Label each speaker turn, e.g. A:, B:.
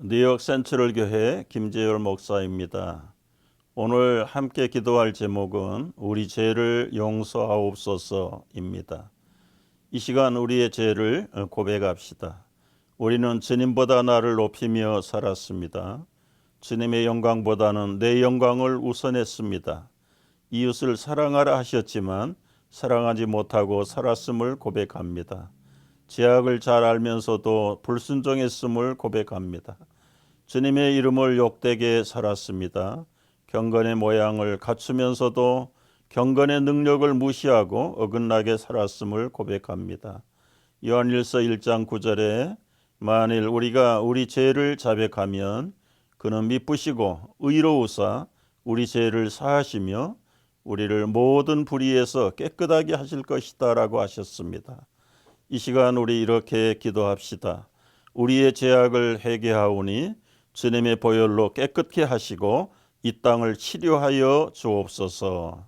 A: 뉴욕 센트럴 교회 김재열 목사입니다. 오늘 함께 기도할 제목은 우리 죄를 용서하옵소서입니다. 이 시간 우리의 죄를 고백합시다. 우리는 주님보다 나를 높이며 살았습니다. 주님의 영광보다는 내 영광을 우선했습니다. 이웃을 사랑하라 하셨지만 사랑하지 못하고 살았음을 고백합니다. 죄악을 잘 알면서도 불순종했음을 고백합니다. 주님의 이름을 욕되게 살았습니다. 경건의 모양을 갖추면서도 경건의 능력을 무시하고 어긋나게 살았음을 고백합니다. 요한일서 1장 9절에 만일 우리가 우리 죄를 자백하면 그는 미쁘시고 의로우사 우리 죄를 사하시며 우리를 모든 불의에서 깨끗하게 하실 것이다라고 하셨습니다. 이 시간 우리 이렇게 기도합시다. 우리의 죄악을 회개하오니 주님의 보혈로 깨끗게 하시고 이 땅을 치료하여 주옵소서.